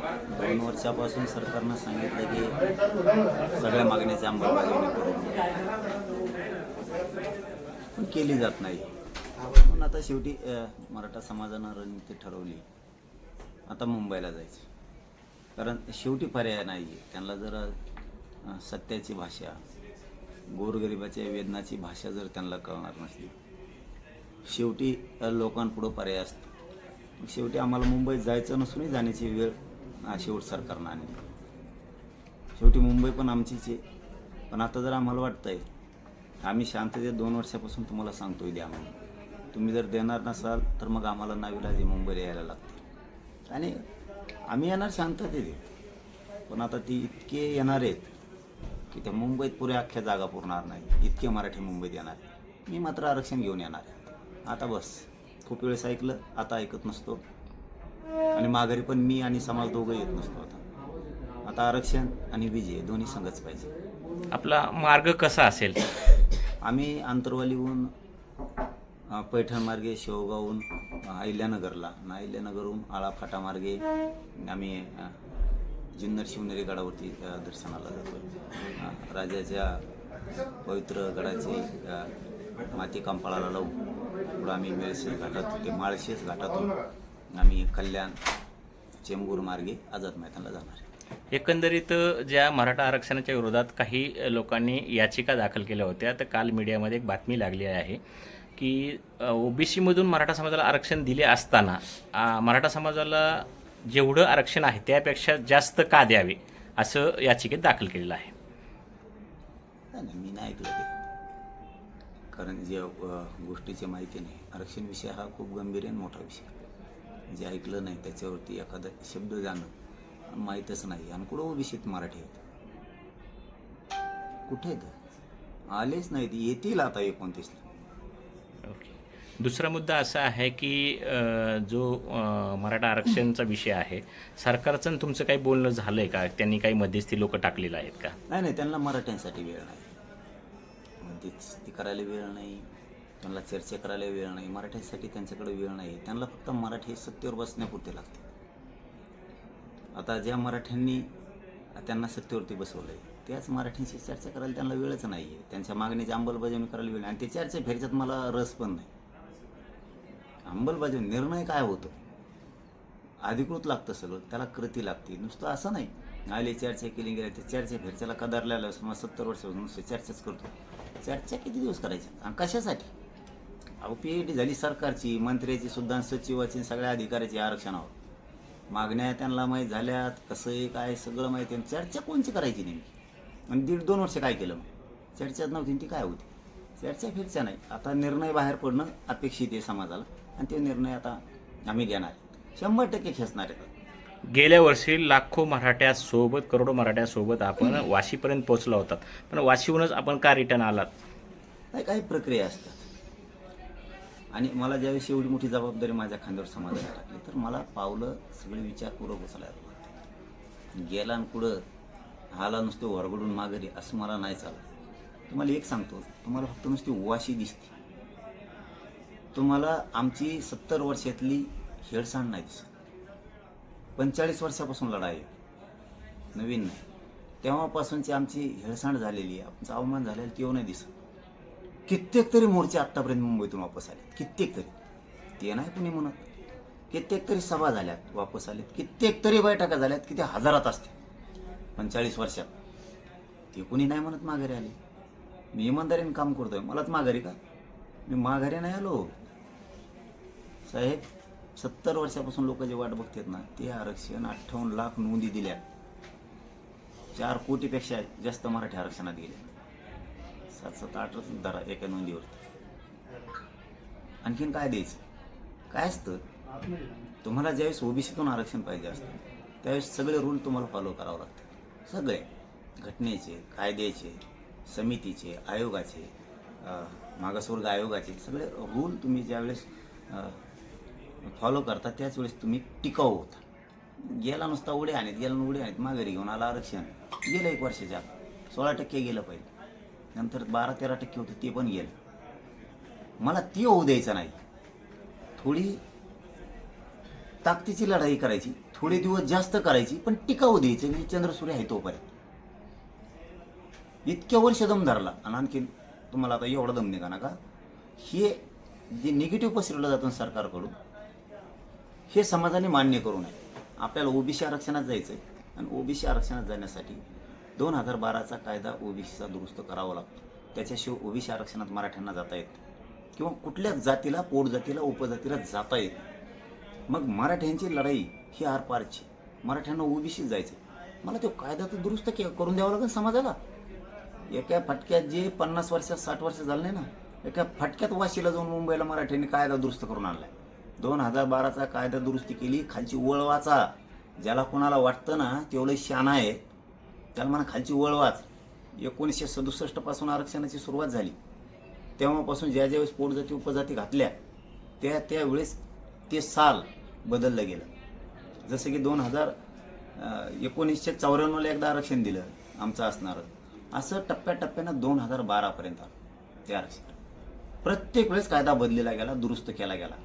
दोन वर्षापासून सरकारनं सांगितलं की सगळ्या मागण्याची अंमलबजावणी करू पण केली जात नाही. पण आता शेवटी मराठा समाजानं रणनीती ठरवली. आता मुंबईला जायचं. कारण शेवटी पर्याय नाही आहे त्यांना जर सत्याची भाषा गोरगरिबाच्या वेदनाची भाषा जर त्यांना कळणार नसली शेवटी लोकांपुढं पर्याय असतो. शेवटी आम्हाला मुंबईत जायचं नसूनही जाण्याची वेळ शेवट सरकारनं आणली. शेवटी मुंबई पण आमचीच आहे. पण आता जर आम्हाला वाटतं आहे आम्ही शांततेत दोन वर्षापासून तुम्हाला सांगतोय द्या म्हणून. तुम्ही जर देणार नसाल तर मग आम्हाला नावीलाजी मुंबईला यायला लागते आणि आम्ही येणार शांततेत. पण आता ती इतके येणार आहेत की त्या मुंबईत पुऱ्या अख्ख्या जागा पुरणार नाही. इतके मराठी मुंबईत येणार मी मात्र आरक्षण घेऊन येणार आहे. आता बस. खूप वेळेस ऐकलं आता ऐकत नसतो. आणि माघारी पण मी आणि समाज दोघं येत नसतो आता. आता आरक्षण आणि विजय दोन्ही संघच पाहिजे. आपला मार्ग कसा असेल? आम्ही आंतरवालीहून पैठण मार्गे शेवगावहून अहिल्यानगरला अहिल्यानगरहून आळा फाटा मार्गे आम्ही जुन्नर शिवनेरी गडावरती दर्शनाला जातो राजाच्या पवित्र गडाची माती कंपाळाला लावून पुढं आम्ही मेळशेस घाटात ते माळशेस घाटातून आम्ही कल्याण चेंबूर मार्गे आझाद मैदानला जाणार आहे. एकंदरीत ज्या मराठा आरक्षणाच्या विरोधात काही लोकांनी याचिका दाखल केल्या होत्या तर काल मीडियामध्ये एक बातमी लागली आहे की ओबीसीमधून मराठा समाजाला आरक्षण दिले असताना मराठा समाजाला जेवढं आरक्षण आहे त्यापेक्षा जास्त का द्यावे असं याचिकेत दाखल केलेलं आहे? नाही मी नाही ऐकलं ते कारण जे गोष्टीची माहिती नाही आरक्षण विषय हा खूप गंभीर आणि मोठा विषय जे ऐकलं नाही त्याच्यावरती एखादा शब्द जाणं माहीतच नाही. आणि कुठं ओबीसीत मराठी आहेत? कुठे आहेत? आलेच नाहीत. येतील आता एकोणतीसला ओके. दुसरा मुद्दा असा आहे की जो मराठा आरक्षणचा विषय आहे सरकारचं तुमचं काही बोलणं झालं आहे का? त्यांनी काही मध्यस्थी लोक टाकलेलं आहेत का? नाही नाही. त्यांना मराठ्यांसाठी वेळ नाही. मध्येच ती करायला वेळ नाही. त्यांना चर्चा करायला वेळ नाही मराठीसाठी त्यांच्याकडे वेळ नाही. त्यांना फक्त मराठी सत्तेवर बसण्यापुरते लागते. आता ज्या मराठ्यांनी त्यांना सत्तेवरती बसवलं आहे त्याच मराठीशी चर्चा करायला त्यांना वेळच नाही आहे त्यांच्या मागणीची अंमलबजावणी करायला वेळ नाही. आणि ते चर्चा फेरच्यात मला रस पण नाही. अंमलबजावणी निर्णय काय होतो? अधिकृत लागतं सगळं त्याला कृती लागते. नुसतं असं नाही. आले चर्चा केली गेल्या त्या चर्चा फेरच्याला कदारलेला मग सत्तर वर्ष नुसतं चर्चाच करतो. चर्चा किती दिवस करायची? आणि कशासाठी? अहो पी एच डी झाली सरकारची मंत्र्याची सुद्धा सचिवाची सगळ्या अधिकाऱ्याची आरक्षणावर मागण्या त्यांना माहीत झाल्यात कसं आहे काय सगळं माहिती आहे. चर्चा कोणची करायची नेमकी? आणि दीड दोन वर्ष काय केलं मग? चर्चाच नव्हती ती काय होती? चर्चा फिरच्या नाही. आता निर्णय बाहेर पडणं अपेक्षित आहे समाजाला. आणि ते निर्णय आता आम्ही घेणार. शंभर टक्के खेचणार आहेत गेल्या वर्षी लाखो मराठ्यासोबत करोडो मराठ्यासोबत आपण वाशीपर्यंत पोहोचला होतात. पण वाशीहूनच आपण का रिटर्न आलात? नाही काही प्रक्रिया असतात. आणि मला ज्यावेळेस एवढी मोठी जबाबदारी माझ्या खांद्यावर समाजाने टाकली तर मला पावलं सगळे विचारपूर्वक उचलायला लागले. गेला आणि पुढं हाला नुसतं वरगडून माघारी असं मला नाही चालत. तुम्हाला एक सांगतो तुम्हाला फक्त नुसती वाशी दिसते. तुम्हाला आमची सत्तर वर्षातली हेळसांड नाही दिसत. पंचेचाळीस वर्षापासून लढाई आहे. नवीन नाही. तेव्हापासूनची आमची हेळसांड झालेली आहे. आमचा अवमान झालेला तेव्हा नाही दिसत. कित्येक तरी मोर्चे आत्तापर्यंत मुंबईतून वापस आले कित्येक तरी. ते नाही कुणी म्हणत. कित्येक तरी सभा झाल्यात वापस आलेत. कित्येक तरी बैठका झाल्यात किती हजारात असते पंचेचाळीस वर्षात. ते कुणी नाही म्हणत माघारी आले. मी इमानदारीने काम करतोय. मलाच माघारी का? मी माघारी नाही आलो. साहेब सत्तर वर्षापासून लोक जे वाट बघतात ना ते आरक्षण अठ्ठावन्न लाख नोंदी दिल्या चार कोटीपेक्षा जास्त मराठी आरक्षणात गेले सात सात आठ धरा एका नोंदीवर. आणखीन काय द्यायचं? काय असतं? तुम्हाला ज्यावेळेस ओबीसीतून आरक्षण पाहिजे असतं त्यावेळेस सगळे रूल तुम्हाला फॉलो करावं लागतं. सगळे. घटनेचे कायद्याचे समितीचे आयोगाचे मागासवर्ग आयोगाचे सगळे रूल तुम्ही ज्यावेळेस फॉलो करता त्याच वेळेस तुम्ही टिकाऊ होता. गेला नुसता उड्या आणत गेला न उड्या आणत माघारी घेऊन आला आरक्षण. गेलं एक वर्षाच्या सोळा टक्के गेलं पाहिजे. नंतर बारा तेरा टक्के होतं ते पण गेलं. मला ती होऊ द्यायचं नाही. थोडी ताकदीची लढाई करायची थोडे दिवस जास्त करायची पण टिकाऊ द्यायची म्हणजे चंद्रसूर्य आहे तोपर्यंत. इतक्या वर्ष दम धरला आणि आणखीन तुम्हाला आता एवढा दम निघा का? हे जे निगेटिव्ह पसरवलं जातं सरकारकडून हे समाजाने मान्य करू नये. आपल्याला ओबीसी आरक्षणात जायचं आहे आणि ओबीसी आरक्षणात जाण्यासाठी दोन हजार बाराचा कायदा ओबीसीचा दुरुस्त करावा लागतो. त्याच्याशिवाय ओबीसी आरक्षणात मराठ्यांना जाता येत किंवा कुठल्याच जातीला पोटजातीला उपजातीला जाता येत मग मराठ्यांची लढाई ही आरपारची मराठ्यांना ओबीसीत जायचं मला तो कायदा तर दुरुस्त के- करून द्यावा लागेल समाजाला. एका फटक्यात जे पन्नास वर्षात साठ वर्ष झालं नाही ना एका फटक्यात वाशीला जाऊन मुंबईला मराठ्यांनी कायदा दुरुस्त करून आणलाय. दोन हजार बाराचा कायदा दुरुस्ती केली खालची वळवाचा ज्याला कोणाला वाटतं ना तेवढं शाना आहे. त्याला म्हणा खालची वळवाच एकोणीसशे सदुसष्टपासून आरक्षणाची सुरुवात झाली. तेव्हापासून ज्या ज्यावेळेस पोटजाती उपजाती घातल्या त्या त्यावेळेस ते साल बदललं गेलं. जसं की दोन हजार एकोणीसशे चौऱ्याण्णवला एकदा आरक्षण दिलं आमचं असणारं. असं टप्प्याटप्प्यानं दोन हजार बारापर्यंत आलं ते आरक्षण. प्रत्येक वेळेस कायदा बदलला गेला दुरुस्त केला गेला.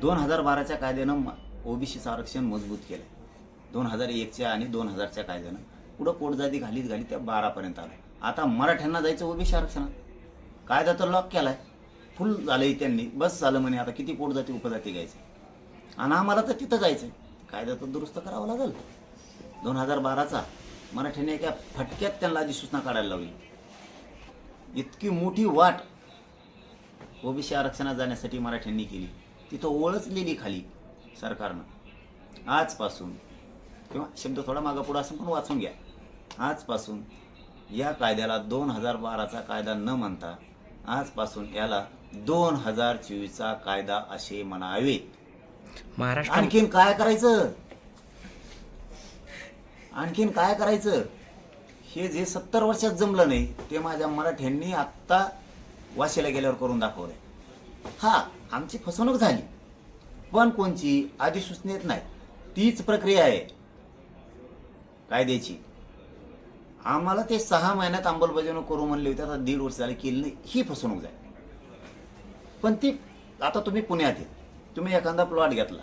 दोन हजार बाराच्या कायद्यानं ओबीसीचं आरक्षण मजबूत केलं दोन हजार एकच्या आणि दोन हजारच्या कायद्यानं पुढं पोटजाती घालीत घालीत त्या बारापर्यंत आलं आता मराठ्यांना जायचं हो ओबीसी आरक्षणात. कायदा तर लॉक केला आहे फुल झालंय त्यांनी. बस झालं म्हणे आता किती पोटजाती उपजाती घ्यायचे. आणि आम्हाला तर तिथं जायचं कायदा तर दुरुस्त करावा लागेल. दोन हजार बाराचा मराठ्यांनी एका फटक्यात त्यांना अधिसूचना काढायला लावली. इतकी मोठी वाट हो ओबीसी आरक्षणात जाण्यासाठी मराठ्यांनी केली. तिथं ओळखलेली खाली सरकारनं. आजपासून. किंवा शब्द थोडा मागापुढं असं पण वाचून घ्या. आजपासून या कायद्याला दोन हजार बाराचा कायदा न म्हणता आजपासून याला दोन हजार चोवीसचा कायदा असे म्हणावे. महाराष्ट्र आणखीन काय करायचं? आणखीन काय करायचं? हे जे सत्तर वर्षात जमलं नाही ते माझ्या मराठ्यांनी आत्ता वाशीला गेल्यावर करून दाखवलंय. हा आमची फसवणूक झाली. पण कोणची? अधिसूचनेत नाही. तीच प्रक्रिया आहे. कायद्याची. आम्हाला ते सहा महिन्यात अंमलबजावणी करू म्हणले होते आता दीड वर्ष झाले केली नाही ही फसवणूक जाईल पण ती आता तुम्ही पुण्यात येत तुम्ही एखादा प्लॉट घेतला.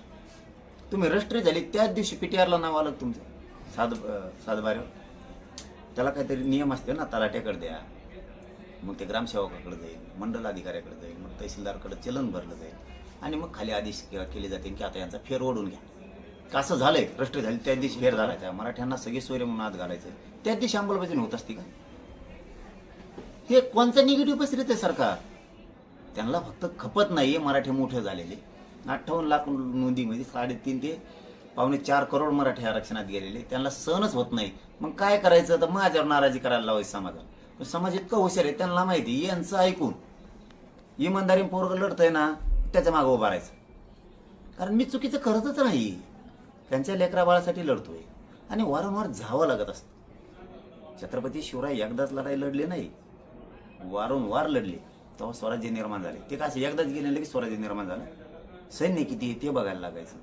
तुम्ही रजिस्ट्री झाली त्याच दिवशी पी टी आरला नाव आलं तुमचं? साध सातबाऱ्यावर त्याला काहीतरी नियम असते ना तलाट्याकडे द्या मग ते ग्रामसेवकाकडे जाईल मंडल अधिकाऱ्याकडे जाईल मग तहसीलदारकडे चलन भरलं जाईल आणि मग खाली आदेश के- केले जातील की आता यांचा फेर ओढून घ्या. कसं झालंय? रजिस्ट्री झाली. त्या दिवशी फेर घालायचा मराठ्यांना सगळे सोयरे म्हणून आत घालायचं. त्या दिवशी अंमलबजावणी होत असते का? हे कोणचं निगेटिव्ह पसरत आहे सरकार? त्यांना फक्त खपत नाहीये मराठी मोठे झालेले. अठ्ठावन्न लाख नोंदीमध्ये साडेतीन ते पावणे चार करोड मराठी आरक्षणात गेलेले. त्यांना सहनच होत नाही. मग काय करायचं? तर माझ्यावर नाराजी करायला लावायची समाजाला. पण समाज इतका हुशार आहे त्यांना माहिती यांचं ऐकून इमानदारी पोरग लढतंय ना त्याच्या मागं उभारायचं कारण मी चुकीचं करतच नाही. त्यांच्या लेकरा बाळासाठी लढतोय. आणि वारंवार जावं लागत असतं. छत्रपती शिवराय एकदाच लढाई लढले नाही. वारंवार लढले. तेव्हा स्वराज्य निर्माण झाले. ते कसं एकदाच गेले की स्वराज्य निर्माण झालं? सैन्य किती आहे ते बघायला लागायचं.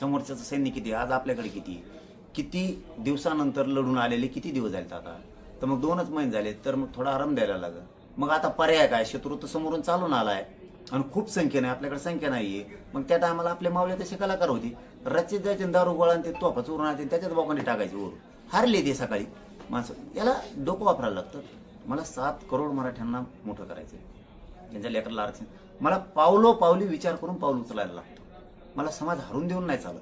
समोरच्याचं सैन्य किती आहे? आज आपल्याकडे किती आहे? किती दिवसानंतर लढून आलेले किती दिवस झालेत आता? तर मग दोनच महिने झाले तर मग थोडा आराम द्यायला लागेल. मग आता पर्याय काय? शत्रू तर समोरून चालून आलाय. आणि खूप संख्या नाही आपल्याकडे संख्या नाही आहे मग त्या टायमाला आपले मावले तसे कलाकार होते. रचित जायचे दारू गोळा ते तोफा चोरून आणायचे त्याच्यात बोकांडी टाकायचे वरून. हारले ते सकाळी. माणसं याला डोकं वापरायला लागतं. मला सात करोड मराठ्यांना मोठं करायचं त्यांच्या लेकराला आरक्षण. मला पावलो पावली विचार करून पाऊल उचलायला लागतं. मला समाज हरून देऊन नाही चालत.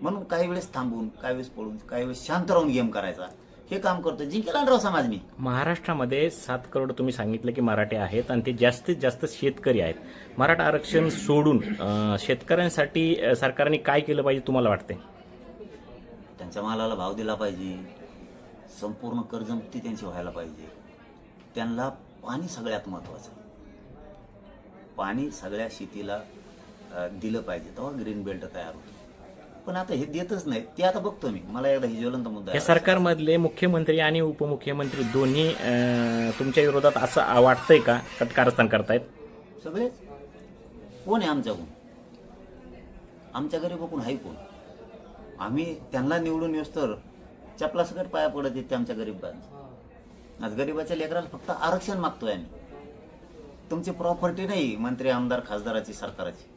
म्हणून काही वेळेस थांबून काही वेळेस पळून काही वेळेस शांत राहून गेम करायचा. हे काम करतो जिंकेला राव समाज मी. महाराष्ट्रामध्ये सात करोड तुम्ही सांगितलं की मराठी आहेत आणि ते जास्तीत जास्त शेतकरी आहेत. मराठा आरक्षण सोडून अं, शेतकऱ्यांसाठी अं, सरकारने काय केलं पाहिजे तुम्हाला वाटते त्यांच्या मालाला भाव दिला पाहिजे. संपूर्ण कर्जमुक्ती त्यांची व्हायला पाहिजे. त्यांना पाणी सगळ्यात महत्वाचं पाणी सगळ्या शेतीला अं, दिलं पाहिजे. तेव्हा ग्रीन बेल्ट तयार होतो. पण आता हे देतच नाही. ते आता बघतो मी. मला एकदा ही ज्वलंत मुद्दा या आहे. सरकारमधले मुख्यमंत्री आणि उपमुख्यमंत्री दोन्ही अं, तुमच्या विरोधात असं वाटतंय का? का कारस्थान करतायत? सगळेच कोण आहे आमच्याकडून? आमच्या घरी बघून आहे कोण? आम्ही त्यांना निवडून येऊस तर चपला सकट पाया पडत आहेत ते आमच्या गरीबांना आज गरीबाच्या लेकराला फक्त आरक्षण मागतोय आम्ही. तुमची प्रॉपर्टी नाही मंत्री आमदार खासदाराची सरकाराची.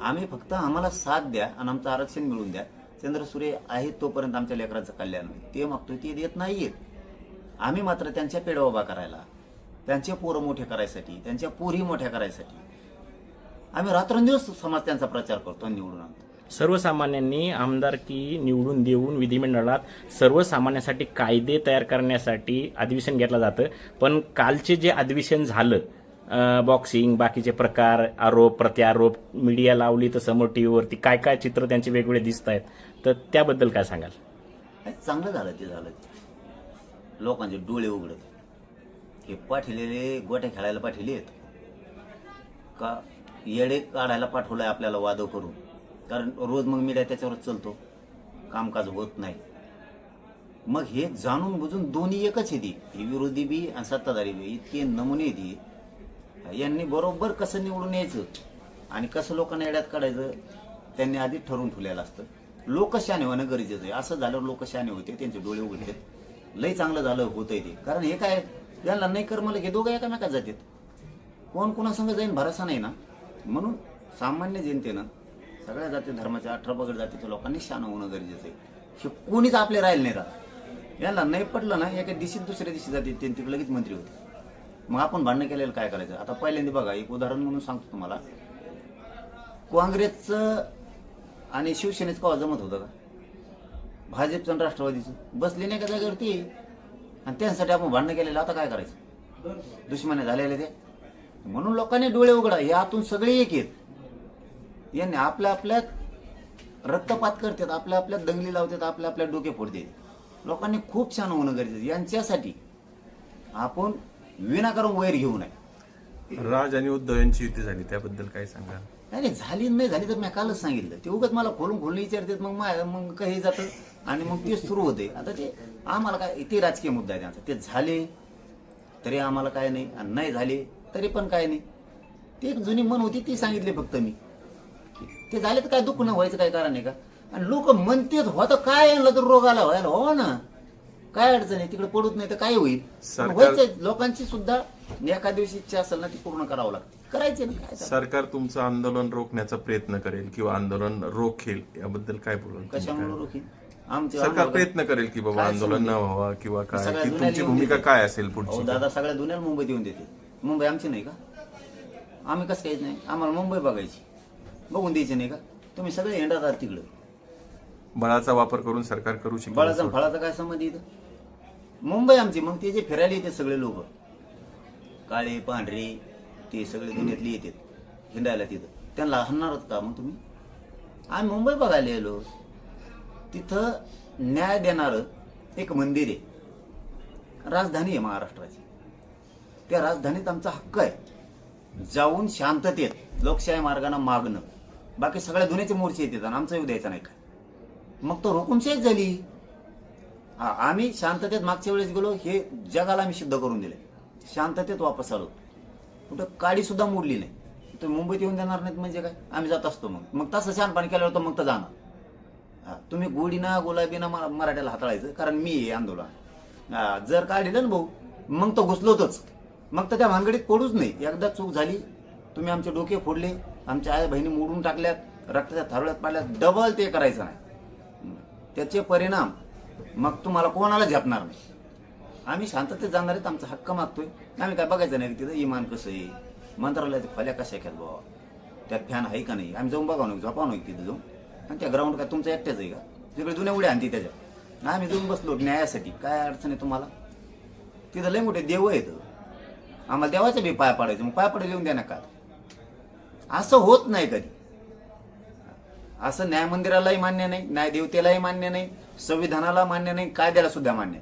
आम्ही फक्त आम्हाला साथ द्या आणि आमचं आरक्षण मिळून द्या. चंद्र सूर्य आहे तोपर्यंत आमच्या लेकरांचं कल्याण होईल. ते मागतोय ते देत नाहीयेत. आम्ही मात्र त्यांच्या पेढा उभा करायला त्यांचे पोरं मोठे करायसाठी त्यांच्या पोरी मोठ्या करायसाठी आम्ही रात्रंदिवस समाज त्यांचा प्रचार करतो निवडून आणतो. सर्वसामान्यांनी आमदारकी निवडून देऊन विधिमंडळात सर्वसामान्यांसाठी कायदे तयार करण्यासाठी अधिवेशन घेतलं जातं. पण कालचे जे अधिवेशन झालं बॉक्सिंग बाकीचे प्रकार आरोप प्रत्यारोप मीडिया लावली तर समोर टी व्हीवरती काय काय चित्र त्यांचे वेगवेगळे दिसत आहेत तर त्याबद्दल काय सांगाल? चांगलं झालं ते झालं. ते लोकांचे डोळे उघडत. हे पाठिलेले गोट्या खेळायला पाठिले आहेत. का येडे काढायला पाठवलंय आपल्याला वादव करून. कारण रोज मग मीडिया त्याच्यावरच चलतो. कामकाज होत नाही. मग हे जाणून बुजून दोन्ही एकच येते हे विरोधी बी आणि सत्ताधारी बी. इतके नमुने येते यांनी बरोबर कसं निवडून यायचं आणि कसं लोकांना येड्यात काढायचं त्यांनी आधी ठरवून ठेवलेलं असतं. लोक शाने होणं गरजेचं आहे. असं झाल्यावर लोक शाने होते त्यांचे डोळे उघडते लई चांगलं झालं होतंय ते. कारण हे काय यांना नाही कर मला हे दोघं एकामेकात जातात. कोण कोणासंग जाईन भरोसा नाही ना. म्हणून सामान्य जनतेनं सगळ्या जाती धर्माच्या अठरा पगड जातीच्या लोकांनी शान होणं गरजेचं आहे. हे कोणीच आपले राहिले नाही राहत. यांना नाही पडलं ना एका दिवशीत दुसऱ्या दिवशी जाते ते तिकडे लगेच मंत्री होते. मग आपण भांडणं केलेलं काय करायचं? आता पहिल्यांदा बघा एक उदाहरण म्हणून सांगतो तुम्हाला. काँग्रेसचं आणि शिवसेनेचं का जमत होतं का? भाजपचं आणि राष्ट्रवादीचं. बसली नाही का जागेवरती? आणि त्यांसाठी आपण भांडणं केलेलं आता काय करायचं? दुश्मने झालेले ते. म्हणून लोकांनी डोळे उघडा हे आतून सगळे एक आहेत. यांनी आपल्या आपल्यात रक्तपात करतात आपल्या आपल्यात दंगली लावतात आपल्या आपल्या डोके फोडतात. लोकांनी खूप छान होणं गरजेचं यांच्यासाठी आपण विनाकारण वैर घेऊ नये. राज आणि उद्धव यांची युती झाली त्याबद्दल काय सांगाल नाही नाही, झाली नाही झाली तर मी कालच सांगितलं. ते उगाच मला खोलून खोलून विचारतात मग मग काही जातं आणि मग तेच सुरू होते. आता ते आम्हाला काय ते राजकीय मुद्दा आहे त्यांचा. ते झाले तरी आम्हाला काय नाही. आणि नाही झाले तरी पण काय नाही. ते एक जुनी मन होती ती सांगितली फक्त मी. ते झाले तर काय दुःख न व्हायचं काय कारण आहे का? आणि लोक म्हणतेच होतं काय? आणलं तर रोग आला व्हायला हो ना. काय अडचण आहे? तिकडे पडूच नाही तर काय होईल? सरकार- व्हायचंय लोकांची सुद्धा एका दिवशी इच्छा असेल ना ती पूर्ण करावं लागते. करायचे ना काय झालं? सरकार तुमचं आंदोलन रोखण्याचा प्रयत्न करेल किंवा आंदोलन रोखेल? याबद्दल काय बोलाल तुम्ही? कशामुळे काय? रोखी आमचे सरकार प्रयत्न करेल की बाबा काय आंदोलन न? व्हावा किंवा काय? सगळ्या की दुनियाला तुमची भूमिका. काय असेल अहो पुढची दादा सगळ्या दुनियाला मुंबईत येऊन देते. मुंबई आमची नाही का? आम्ही कसं काहीच नाही. आम्हाला मुंबई बघायची. बघून द्यायची नाही का? तुम्ही सगळे आहात तिकडं. बळाचा वापर करून सरकार करू शकेल. फळाचा असं फळाचा काय संबंध इथं? मुंबई आमची मग ते जे फिरायला येते सगळे लोक. काळे पांढरे ते सगळे दुनियातले येतात हिंडायला तिथं. त्यांना हाणणारच का मग तुम्ही? आम्ही मुंबई बघायला गेलो तिथं न्याय देणारं एक मंदिर आहे. राजधानी आहे महाराष्ट्राची. त्या राजधानीत आमचा हक्क आहे. जाऊन शांततेत लोकशाही मार्गाने मागणं. बाकी सगळ्या दुनियाचे मोर्चे येतात आणि आमचा येऊ द्यायचा नाही काय मग तो हुकुमशाहीच झाली. हा आम्ही शांततेत मागच्या वेळेस गेलो हे जगाला आम्ही सिद्ध करून दिले. शांततेत वापस आलो. कुठं काडी सुद्धा मोडली नाही. तुम्ही मुंबईत येऊन देणार नाहीत म्हणजे काय? आम्ही जात असतो मग. मग तसं शहाणपणी केल्यावर तर मग तर जाणार. हा, तुम्ही गोडीना गुलाबीना म- मराठ्याला हाताळायचं कारण मी हे आंदोलन. जर काढलं ना भाऊ मग तो घुसलोतच मग तर त्या भानगडीत पडूच नाही. एकदा चूक झाली तुम्ही आमचे डोके फोडले आमच्या आई बहिणी मोडून टाकल्यात रक्ताच्या थारोळ्यात पाडल्यात डबल ते करायचं नाही. त्याचे परिणाम मग तुम्हाला कोणाला झेपणार नाही. आम्ही शांततेत जाणार आहेत आमचा हक्क मागतोय. आम्ही काय बघायचं नाही तिथं इमान कसं आहे? मंत्रालयाच्या फल्या कशा आहेत बाबा त्यात फॅन आहे का नाही? आम्ही जाऊन बघावं नाही झोपावं नाही तिथं जाऊन. आणि त्या ग्राउंड काय तुमचं एकट्याच आहे का? तिकडे जुन्या उड्या आणते त्याच्यात. आम्ही जाऊन बसलो न्यायासाठी. काय अडचण आहे तुम्हाला? तिथं लय मोठे देव आहेत. आम्हाला देवाचं बी पाय पाडायचं मग पाय पडायला येऊन द्या ना का? असं होत नाही कधी. असं न्याय मंदिरालाही मान्य नाही न्याय देवतेलाही मान्य नाही संविधानाला मान्य नाही कायद्याला सुद्धा मान्य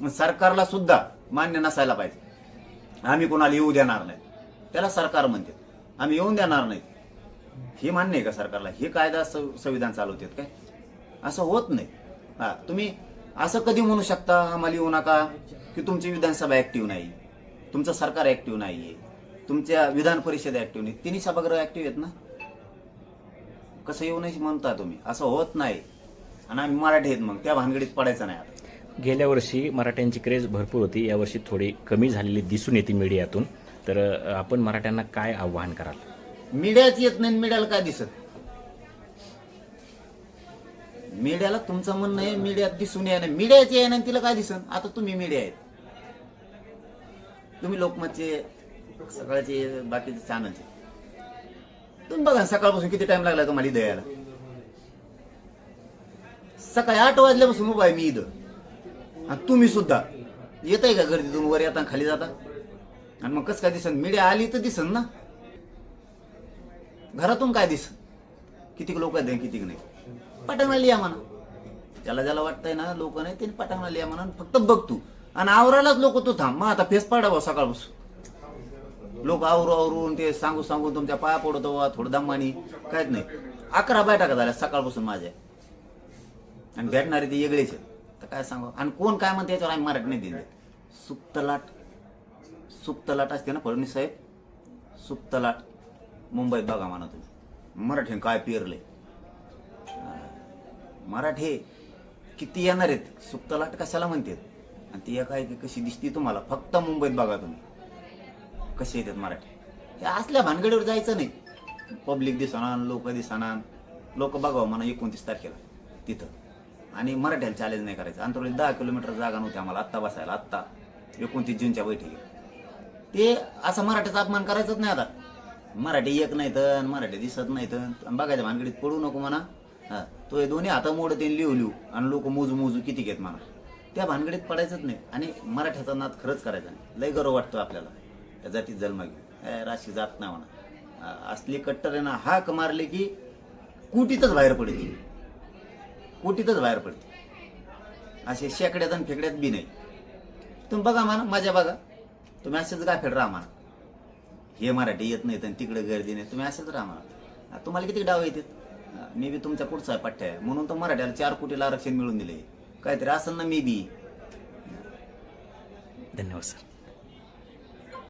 मग सरकारला सुद्धा मान्य नसायला पाहिजे. आम्ही कोणाला येऊ देणार नाही. त्याला सरकार म्हणते. आम्ही येऊन देणार नाही. हे मान्य आहे का सरकारला? हे कायदा संविधान चालवतात काय? असं होत नाही. हा तुम्ही असं कधी म्हणू शकता आम्हाला येऊ नका की तुमची विधानसभा ऍक्टिव्ह नाही. तुमचं सरकार ऍक्टिव्ह आहे तुमच्या विधान परिषद ऍक्टिव्ह नाही. तिन्ही सभागृह ऍक्टिव्ह आहेत ना? कसं येऊ नये म्हणता तुम्ही. असं होत नाही. आणि आम्ही मराठी आहेत मग त्या भानगडीत पडायचं नाही आता. गेल्या वर्षी मराठ्यांची क्रेज भरपूर होती. यावर्षी थोडी कमी झालेली दिसून येते मीडियातून तर अ, आपण मराठ्यांना काय आव्हान कराल? मीडियाच येत नाही मीडियाला काय दिसत? मीडियाला तुमचं म्हणणं आहे मीडियात दिसून आहे ना मीडियाचे आहे ना तिला काय दिसन? आता तुम्ही मीडिया आहेत. तुम्ही लोकमतचे सकाळचे बाकीचे चॅनलचे तुम्ही बघा ना, सकाळपासून किती टाइम लागला तुम्हाला इथं यायला? सकाळी आठ वाजल्यापासून उभा आहे मी इथं. आणि तुम्ही सुद्धा. येत आहे का गर्दीतून वर येता खाली जाता? आणि मग कसं काय दिसन? मीडिया आली तर दिसन ना. घरातून काय दिसन? किती लोक आहेत किती नाही? पटांगणा या म्हणा. ज्याला ज्याला वाटतंय ना लोक नाही त्यांनी पटांगणा या म्हणा फक्त बघ तू. आणि आवरायलाच लोक तू थांब. मग आता फेस पाडावा सकाळपासून. लोक आवरू आवरून ते सांगू सांगून तुमच्या पाया पडतो थोडं दमानी काहीच नाही. अकरा बैठका झाल्या सकाळपासून माझ्या? आणि भेटणारे ते वेगळेच आहेत तर काय सांगू? आणि कोण काय म्हणते याच्यावर आम्ही मराठी नाही दिले सुप्तलाट सुप्तलाट असते ना फडणवीस साहेब? सुप्तलाट मुंबईत बघा म्हणा तुम्ही. मराठी काय पेरले. मराठी किती येणार आहेत? सुप्तलाट कशाला म्हणतात? आणि ती एका कशी दिसते तुम्हाला? फक्त मुंबईत बघा तुम्ही. कसे येतात मराठी? हे असल्या भानगडीवर जायचं नाही. पब्लिक दिसणार लोक दिसणार. लोक बघावं म्हणा एकोणतीस तारखेला. तिथं. आणि मराठ्याला चॅलेंज नाही करायचं. अंतरोळी दहा किलोमीटर जागा नव्हती आम्हाला आत्ता बसायला आत्ता. एकोणतीस जूनच्या बैठकीत. ते असं मराठीचा अपमान करायचंच नाही आता. मराठी एक नाही तर मराठी दिसत नाही तर. बघायच्या भानगडीत पडू नको म्हणा. हां तो हे दोन्ही हाता मोड ते लिहू लिहू. आणि लोक मोजू मोजू किती घेत म्हणा. त्या भानगडीत पडायचंच नाही. आणि मराठ्याचा नाद खरंच करायचा नाही. लय गर्व वाटतो आपल्याला. त्या जातीत जन्म घेऊन ए, राशी जात नाही म्हणा. असली कट्टर आहे ना हाक मारले की कुटीतच बाहेर पडते कोटीतच बाहेर पडते. असे शेकड्यात आणि फेकड्यात बी नाही. तुम्ही बघा म्हणा माझ्या बघा. तुम्ही असेच गाफेड राहा म्हणा हे मराठी येत नाही तर तिकडे गर्दी नाही. तुम्ही असेच राहा म्हणा तुम्हाला किती डाव येतात मी बी तुमच्या पुढचा पठ्ठ्या आहे. म्हणून तर मराठ्याला चार कोटीला आरक्षण मिळून दिले काहीतरी असं ना मी बी. धन्यवाद सर.